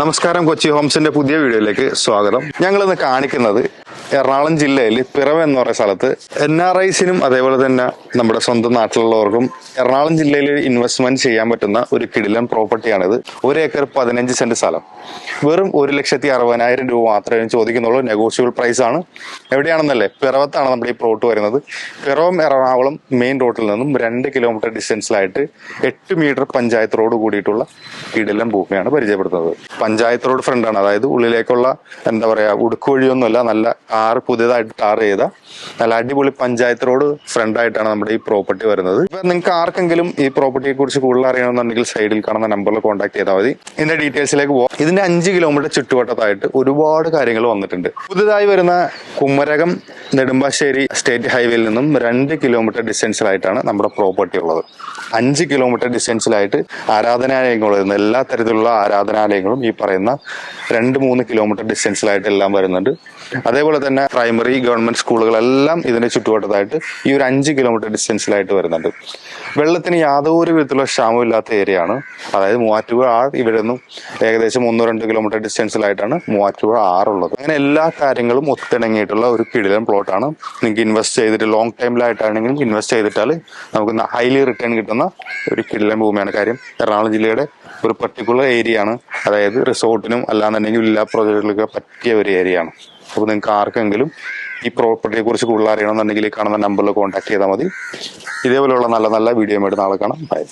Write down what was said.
നമസ്കാരം കൊച്ചി ഹോംസിന്റെ പുതിയ വീഡിയോയിലേക്ക് സ്വാഗതം. ഞങ്ങൾ ഇന്ന് കാണിക്കുന്നത് എറണാകുളം ജില്ലയിൽ പിറവ എന്ന് പറയുന്ന സ്ഥലത്ത് എൻ ആർ ഐസിനും അതേപോലെ തന്നെ നമ്മുടെ സ്വന്തം നാട്ടിലുള്ളവർക്കും എറണാകുളം ജില്ലയിൽ ഇൻവെസ്റ്റ്മെന്റ് ചെയ്യാൻ പറ്റുന്ന ഒരു കിടിലൻ പ്രോപ്പർട്ടിയാണിത് ഒരു ഏക്കർ പതിനഞ്ച് സെന്റ് സ്ഥലം. വെറും ഒരു ലക്ഷത്തി അറുപതിനായിരം രൂപ മാത്രമേ ചോദിക്കുന്നുള്ളൂ. നെഗോഷ്യബിൾ പ്രൈസ് ആണ്. എവിടെയാണെന്നല്ലേ? പിറവത്താണ് നമ്മുടെ ഈ പ്ലോട്ട് വരുന്നത്. പിറവം എറണാകുളം മെയിൻ റോഡിൽ നിന്നും രണ്ട് കിലോമീറ്റർ ഡിസ്റ്റൻസിലായിട്ട് എട്ട് മീറ്റർ പഞ്ചായത്ത് റോഡ് കൂടിയിട്ടുള്ള കിടിലൻ ഭൂമിയാണ് പരിചയപ്പെടുത്തുന്നത്. പഞ്ചായത്ത് റോഡ് ഫ്രണ്ടാണ് അതായത് ഉള്ളിലേക്കുള്ള എന്താ പറയാ ഉടുക്കുവഴിയൊന്നുമല്ല നല്ല കാർ പുതിയതായിട്ട് ടാർ ചെയ്ത. നല്ല അടിപൊളി പഞ്ചായത്ത് റോഡ് ഫ്രണ്ടായിട്ടാണ് നമ്മുടെ ഈ പ്രോപ്പർട്ടി വരുന്നത്. ഇപ്പൊ നിങ്ങൾക്ക് ആർക്കെങ്കിലും ഈ പ്രോപ്പർട്ടിയെ കുറിച്ച് കൂടുതൽ അറിയണമെന്നുണ്ടെങ്കിൽ സൈഡിൽ കാണുന്ന നമ്പറിൽ കോൺടാക്ട് ചെയ്താൽ മതി. ഇതിന്റെ ഡീറ്റെയിൽസിലേക്ക് പോകാം ഇതിന്റെ അഞ്ച് കിലോമീറ്റർ ചുറ്റുവട്ടത്തായിട്ട് ഒരുപാട് കാര്യങ്ങൾ വന്നിട്ടുണ്ട്. പുതുതായി വരുന്ന കുമരകം നെടുമ്പാശ്ശേരി സ്റ്റേറ്റ് ഹൈവേയിൽ നിന്നും രണ്ട് കിലോമീറ്റർ ഡിസ്റ്റൻസിലായിട്ടാണ് നമ്മുടെ പ്രോപ്പർട്ടി ഉള്ളത്. അഞ്ച് കിലോമീറ്റർ ഡിസ്റ്റൻസിലായിട്ട് ആരാധനാലയങ്ങൾ വരുന്ന എല്ലാ തരത്തിലുള്ള ആരാധനാലയങ്ങളും ഈ പറയുന്ന രണ്ട് മൂന്ന് കിലോമീറ്റർ ഡിസ്റ്റൻസിലായിട്ട് എല്ലാം വരുന്നുണ്ട്. അതേപോലെ തന്നെ പ്രൈമറി ഗവൺമെന്റ് സ്കൂളുകളെല്ലാം ഇതിന്റെ ചുറ്റുവട്ടത്തായിട്ട് ഈ ഒരു അഞ്ച് കിലോമീറ്റർ ഡിസ്റ്റൻസിലായിട്ട് വരുന്നുണ്ട്. വെള്ളത്തിന് യാതൊരു വിധത്തിലുള്ള ക്ഷാമവും ഇല്ലാത്ത ഏരിയ ആണ്. അതായത് മൂവാറ്റുപുഴ ആർ ഇവിടെ നിന്നും ഏകദേശം ഒന്നോ രണ്ട് കിലോമീറ്റർ ഡിസ്റ്റൻസിലായിട്ടാണ് മൂവാറ്റുപുഴ ആറുള്ളത് അങ്ങനെ എല്ലാ കാര്യങ്ങളും ഒത്തിണങ്ങിയിട്ടുള്ള ഒരു കിടിലൻ പ്ലോട്ടാണ് നിങ്ങൾക്ക് ഇൻവെസ്റ്റ് ചെയ്തിട്ട് ലോങ് ടൈമിലായിട്ടാണെങ്കിലും ഇൻവെസ്റ്റ് ചെയ്തിട്ടാൽ നമുക്ക് ഹൈലി റിട്ടേൺ കിട്ടുന്ന ഒരു കിടിലൻ ഭൂമിയാണ് കാര്യം. എറണാകുളം ജില്ലയുടെ ഒരു പർട്ടിക്കുലർ ഏരിയ ആണ്. അതായത് റിസോർട്ടിനും അല്ലാന്നുണ്ടെങ്കിൽ എല്ലാ പ്രോജക്റ്റുകൾക്കൊക്കെ പറ്റിയ ഒരു ഏരിയ ആണ്. അപ്പോൾ നിങ്ങൾക്ക് ആർക്കെങ്കിലും ഈ പ്രോപ്പർട്ടിയെ കുറിച്ച് കൂടുതൽ അറിയണമെന്നുണ്ടെങ്കിൽ കാണുന്ന നമ്പറിൽ കോൺടാക്ട് ചെയ്താൽ മതി. ഇതേപോലെയുള്ള നല്ല നല്ല വീഡിയോ ആയിട്ട് നാളെ കാണാം. ബൈ